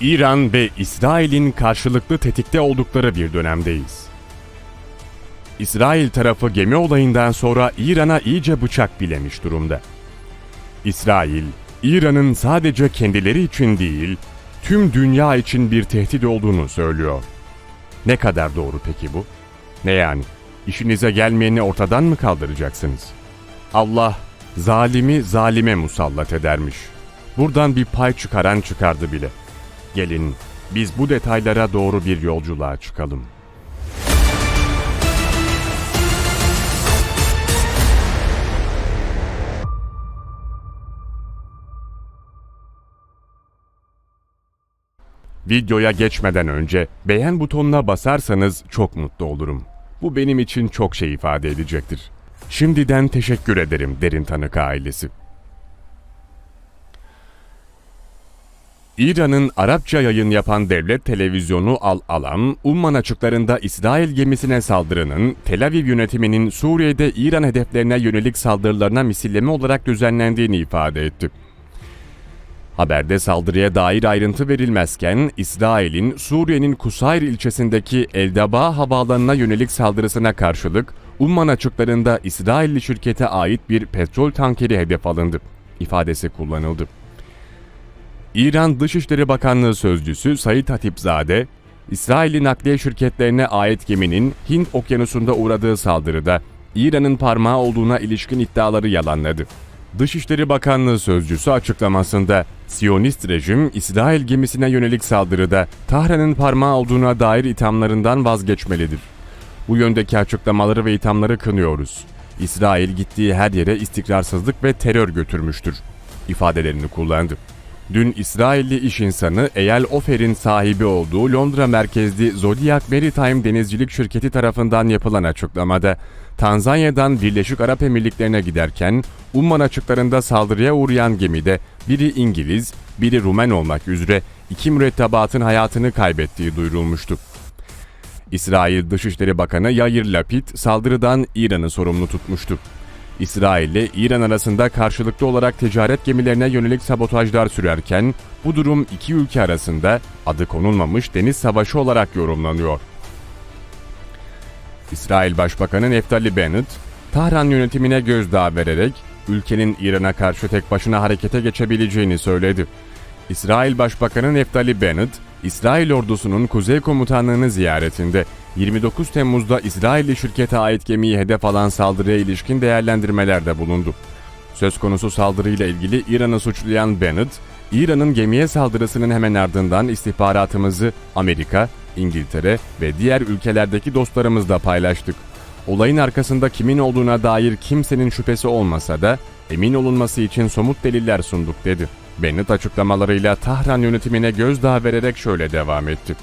İran ve İsrail'in karşılıklı tetikte oldukları bir dönemdeyiz. İsrail tarafı gemi olayından sonra İran'a iyice bıçak bilemiş durumda. İsrail, İran'ın sadece kendileri için değil, tüm dünya için bir tehdit olduğunu söylüyor. Ne kadar doğru peki bu? Ne yani? İşinize gelmeyeni ortadan mı kaldıracaksınız? Allah zalimi zalime musallat edermiş. Buradan bir pay çıkaran çıkardı bile. Gelin biz bu detaylara doğru bir yolculuğa çıkalım. Videoya geçmeden önce beğen butonuna basarsanız çok mutlu olurum. Bu benim için çok şey ifade edecektir. Şimdiden teşekkür ederim Derin Tanık ailesi. İran'ın Arapça yayın yapan devlet televizyonu Al Alam, Umman açıklarında İsrail gemisine saldırının Tel Aviv yönetiminin Suriye'de İran hedeflerine yönelik saldırılarına misilleme olarak düzenlendiğini ifade etti. Haberde saldırıya dair ayrıntı verilmezken, İsrail'in Suriye'nin Kusayr ilçesindeki Eldaba havaalanına yönelik saldırısına karşılık, Umman açıklarında İsrailli şirkete ait bir petrol tankeri hedef alındı ifadesi kullanıldı. İran Dışişleri Bakanlığı Sözcüsü Sayit Hatipzade, İsrailli nakliye şirketlerine ait geminin Hint okyanusunda uğradığı saldırıda İran'ın parmağı olduğuna ilişkin iddiaları yalanladı. Dışişleri Bakanlığı Sözcüsü açıklamasında, Siyonist rejim İsrail gemisine yönelik saldırıda Tahran'ın parmağı olduğuna dair ithamlarından vazgeçmelidir. Bu yöndeki açıklamaları ve ithamları kınıyoruz. İsrail gittiği her yere istikrarsızlık ve terör götürmüştür ifadelerini kullandı. Dün İsrailli iş insanı Eyal Ofer'in sahibi olduğu Londra merkezli Zodiac Maritime denizcilik şirketi tarafından yapılan açıklamada, Tanzanya'dan Birleşik Arap Emirlikleri'ne giderken Umman açıklarında saldırıya uğrayan gemide biri İngiliz, biri Rumen olmak üzere iki mürettebatın hayatını kaybettiği duyurulmuştu. İsrail Dışişleri Bakanı Yair Lapid saldırıdan İran'ı sorumlu tutmuştu. İsrail ile İran arasında karşılıklı olarak ticaret gemilerine yönelik sabotajlar sürerken bu durum iki ülke arasında adı konulmamış deniz savaşı olarak yorumlanıyor. İsrail Başbakanı Neftali Bennett, Tahran yönetimine gözdağı vererek ülkenin İran'a karşı tek başına harekete geçebileceğini söyledi. İsrail Başbakanı Neftali Bennett, İsrail ordusunun Kuzey Komutanlığı'nı ziyaretinde 29 Temmuz'da İsrailli şirkete ait gemiyi hedef alan saldırıya ilişkin değerlendirmelerde bulundu. Söz konusu saldırıyla ilgili İran'ı suçlayan Bennett, İran'ın gemiye saldırısının hemen ardından istihbaratımızı Amerika, İngiltere ve diğer ülkelerdeki dostlarımızla paylaştık. Olayın arkasında kimin olduğuna dair kimsenin şüphesi olmasa da emin olunması için somut deliller sunduk dedi. Bennett açıklamalarıyla Tahran yönetimine gözdağı vererek şöyle devam etti.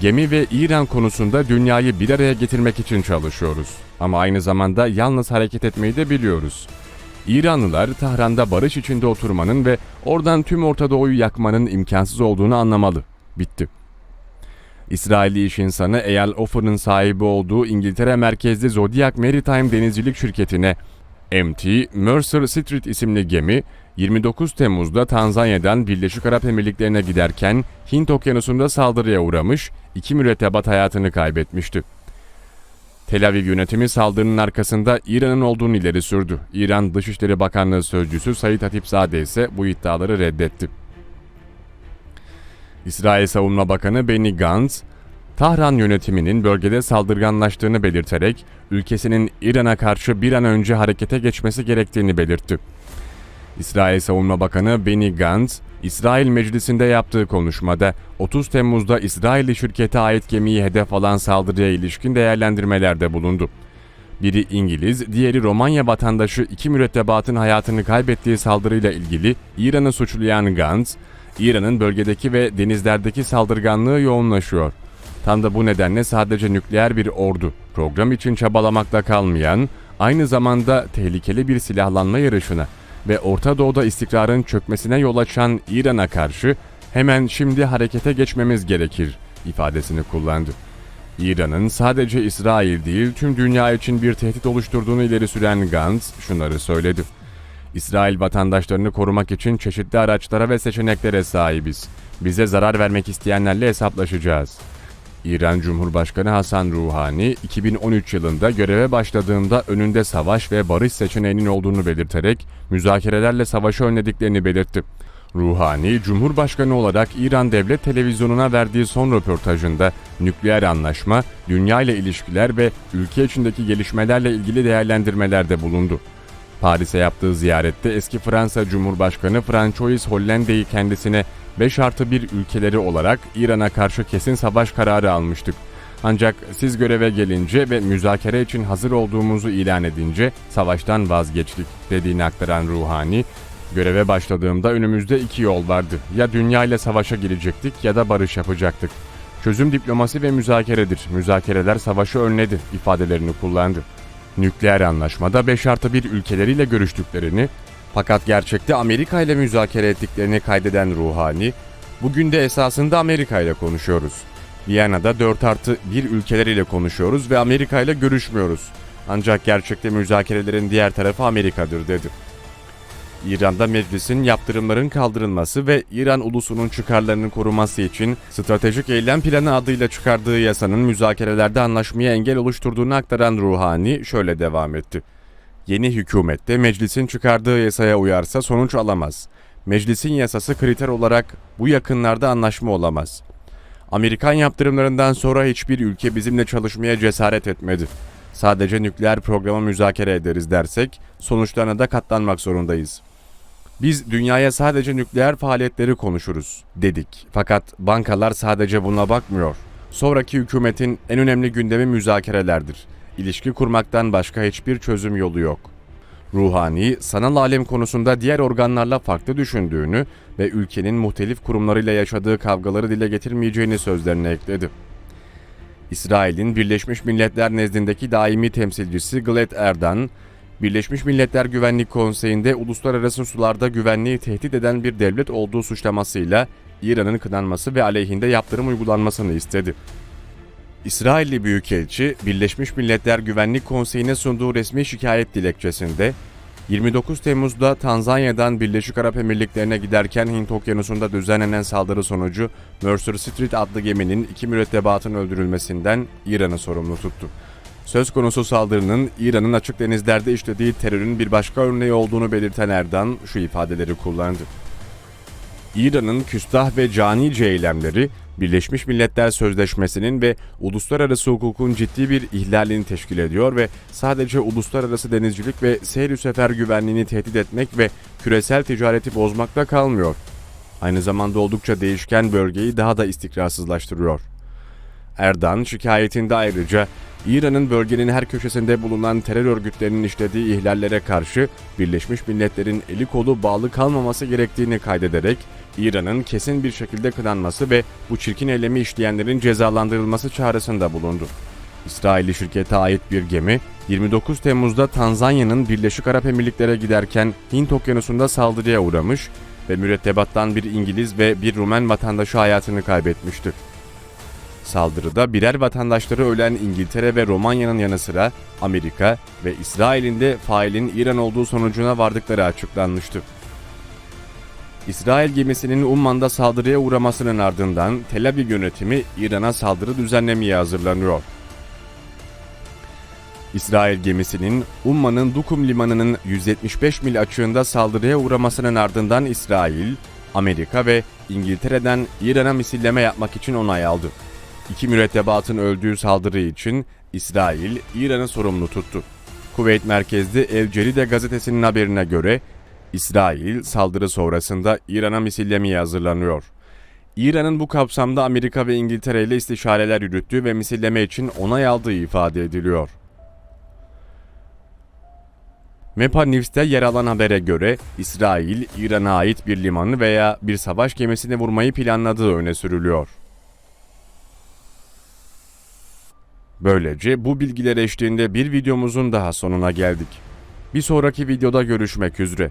Gemi ve İran konusunda dünyayı bir araya getirmek için çalışıyoruz. Ama aynı zamanda yalnız hareket etmeyi de biliyoruz. İranlılar Tahran'da barış içinde oturmanın ve oradan tüm Orta Doğu'yu yakmanın imkansız olduğunu anlamalı. Bitti. İsrailli iş insanı Eyal Ofer'ın sahibi olduğu İngiltere merkezli Zodiac Maritime denizcilik şirketine MT Mercer Street isimli gemi 29 Temmuz'da Tanzanya'dan Birleşik Arap Emirlikleri'ne giderken Hint Okyanusu'nda saldırıya uğramış, iki mürettebat hayatını kaybetmişti. Tel Aviv yönetimi saldırının arkasında İran'ın olduğunu ileri sürdü. İran Dışişleri Bakanlığı Sözcüsü Sayit Hatipzade ise bu iddiaları reddetti. İsrail Savunma Bakanı Benny Gantz, Tahran yönetiminin bölgede saldırganlaştığını belirterek ülkesinin İran'a karşı bir an önce harekete geçmesi gerektiğini belirtti. İsrail Savunma Bakanı Benny Gantz, İsrail Meclisi'nde yaptığı konuşmada 30 Temmuz'da İsrailli şirkete ait gemiyi hedef alan saldırıya ilişkin değerlendirmelerde bulundu. Biri İngiliz, diğeri Romanya vatandaşı iki mürettebatın hayatını kaybettiği saldırıyla ilgili İran'ı suçlayan Gantz, İran'ın bölgedeki ve denizlerdeki saldırganlığı yoğunlaşıyor. Tam da bu nedenle sadece nükleer bir ordu, program için çabalamakla kalmayan, aynı zamanda tehlikeli bir silahlanma yarışına ve Orta Doğu'da istikrarın çökmesine yol açan İran'a karşı hemen şimdi harekete geçmemiz gerekir ifadesini kullandı. İran'ın sadece İsrail değil tüm dünya için bir tehdit oluşturduğunu ileri süren Gantz şunları söyledi. İsrail vatandaşlarını korumak için çeşitli araçlara ve seçeneklere sahibiz. Bize zarar vermek isteyenlerle hesaplaşacağız. İran Cumhurbaşkanı Hasan Ruhani 2013 yılında göreve başladığında önünde savaş ve barış seçeneğinin olduğunu belirterek müzakerelerle savaşı önlediklerini belirtti. Ruhani, Cumhurbaşkanı olarak İran Devlet Televizyonu'na verdiği son röportajında nükleer anlaşma, dünya ile ilişkiler ve ülke içindeki gelişmelerle ilgili değerlendirmelerde bulundu. Paris'e yaptığı ziyarette eski Fransa Cumhurbaşkanı François Hollande'yi kendisine 5 artı 1 ülkeleri olarak İran'a karşı kesin savaş kararı almıştık. Ancak siz göreve gelince ve müzakere için hazır olduğumuzu ilan edince savaştan vazgeçtik dediğini aktaran Ruhani, göreve başladığımda önümüzde iki yol vardı. Ya dünya ile savaşa girecektik ya da barış yapacaktık. Çözüm diplomasi ve müzakeredir. Müzakereler savaşı önledi ifadelerini kullandı. Nükleer anlaşmada 5 artı 1 ülkeleriyle görüştüklerini fakat gerçekte Amerika ile müzakere ettiklerini kaydeden Ruhani, bugün de esasında Amerika ile konuşuyoruz. Viyana'da 4 artı 1 ülkeler ile konuşuyoruz ve Amerika ile görüşmüyoruz. Ancak gerçekte müzakerelerin diğer tarafı Amerika'dır dedi. İran'da meclisin yaptırımların kaldırılması ve İran ulusunun çıkarlarının korunması için stratejik eylem planı adıyla çıkardığı yasanın müzakerelerde anlaşmaya engel oluşturduğunu aktaran Ruhani şöyle devam etti. Yeni hükümette meclisin çıkardığı yasaya uyarsa sonuç alamaz. Meclisin yasası kriter olarak bu yakınlarda anlaşma olamaz. Amerikan yaptırımlarından sonra hiçbir ülke bizimle çalışmaya cesaret etmedi. Sadece nükleer programı müzakere ederiz dersek sonuçlarına da katlanmak zorundayız. Biz dünyaya sadece nükleer faaliyetleri konuşuruz dedik. Fakat bankalar sadece buna bakmıyor. Sonraki hükümetin en önemli gündemi müzakerelerdir. İlişki kurmaktan başka hiçbir çözüm yolu yok. Ruhani, sanal alem konusunda diğer organlarla farklı düşündüğünü ve ülkenin muhtelif kurumlarıyla yaşadığı kavgaları dile getirmeyeceğini sözlerine ekledi. İsrail'in Birleşmiş Milletler nezdindeki daimi temsilcisi Gilad Erdan, Birleşmiş Milletler Güvenlik Konseyi'nde uluslararası sularda güvenliği tehdit eden bir devlet olduğu suçlamasıyla İran'ın kınanması ve aleyhinde yaptırım uygulanmasını istedi. İsrailli Büyükelçi, Birleşmiş Milletler Güvenlik Konseyi'ne sunduğu resmi şikayet dilekçesinde, 29 Temmuz'da Tanzanya'dan Birleşik Arap Emirlikleri'ne giderken Hint Okyanusu'nda düzenlenen saldırı sonucu Mercer Street adlı geminin iki mürettebatın öldürülmesinden İran'ı sorumlu tuttu. Söz konusu saldırının İran'ın açık denizlerde işlediği terörün bir başka örneği olduğunu belirten Erdan şu ifadeleri kullandı. İran'ın küstah ve canice eylemleri Birleşmiş Milletler Sözleşmesi'nin ve uluslararası hukukun ciddi bir ihlalini teşkil ediyor ve sadece uluslararası denizcilik ve seyir sefer güvenliğini tehdit etmek ve küresel ticareti bozmakla kalmıyor. Aynı zamanda oldukça değişken bölgeyi daha da istikrarsızlaştırıyor. Erdan şikayetinde ayrıca İran'ın bölgenin her köşesinde bulunan terör örgütlerinin işlediği ihlallere karşı Birleşmiş Milletler'in eli kolu bağlı kalmaması gerektiğini kaydederek İran'ın kesin bir şekilde kınanması ve bu çirkin eylemi işleyenlerin cezalandırılması çağrısında bulundu. İsrailli şirkete ait bir gemi 29 Temmuz'da Tanzanya'nın Birleşik Arap Emirlikleri'ne giderken Hint Okyanusu'nda saldırıya uğramış ve mürettebattan bir İngiliz ve bir Rumen vatandaşı hayatını kaybetmişti. Saldırıda birer vatandaşları ölen İngiltere ve Romanya'nın yanı sıra Amerika ve İsrail'in de failin İran olduğu sonucuna vardıkları açıklanmıştı. İsrail gemisinin Umman'da saldırıya uğramasının ardından Tel Aviv yönetimi İran'a saldırı düzenlemeye hazırlanıyor. İsrail gemisinin Umman'ın Dukum limanının 175 mil açığında saldırıya uğramasının ardından İsrail, Amerika ve İngiltere'den İran'a misilleme yapmak için onay aldı. İki mürettebatın öldüğü saldırı için İsrail, İran'ı sorumlu tuttu. Kuveyt merkezli El Ceride gazetesinin haberine göre İsrail saldırı sonrasında İran'a misillemeye hazırlanıyor. İran'ın bu kapsamda Amerika ve İngiltere ile istişareler yürüttüğü ve misilleme için onay aldığı ifade ediliyor. Mepa News'te yer alan habere göre İsrail, İran'a ait bir limanı veya bir savaş gemisini vurmayı planladığı öne sürülüyor. Böylece bu bilgiler eşliğinde bir videomuzun daha sonuna geldik. Bir sonraki videoda görüşmek üzere.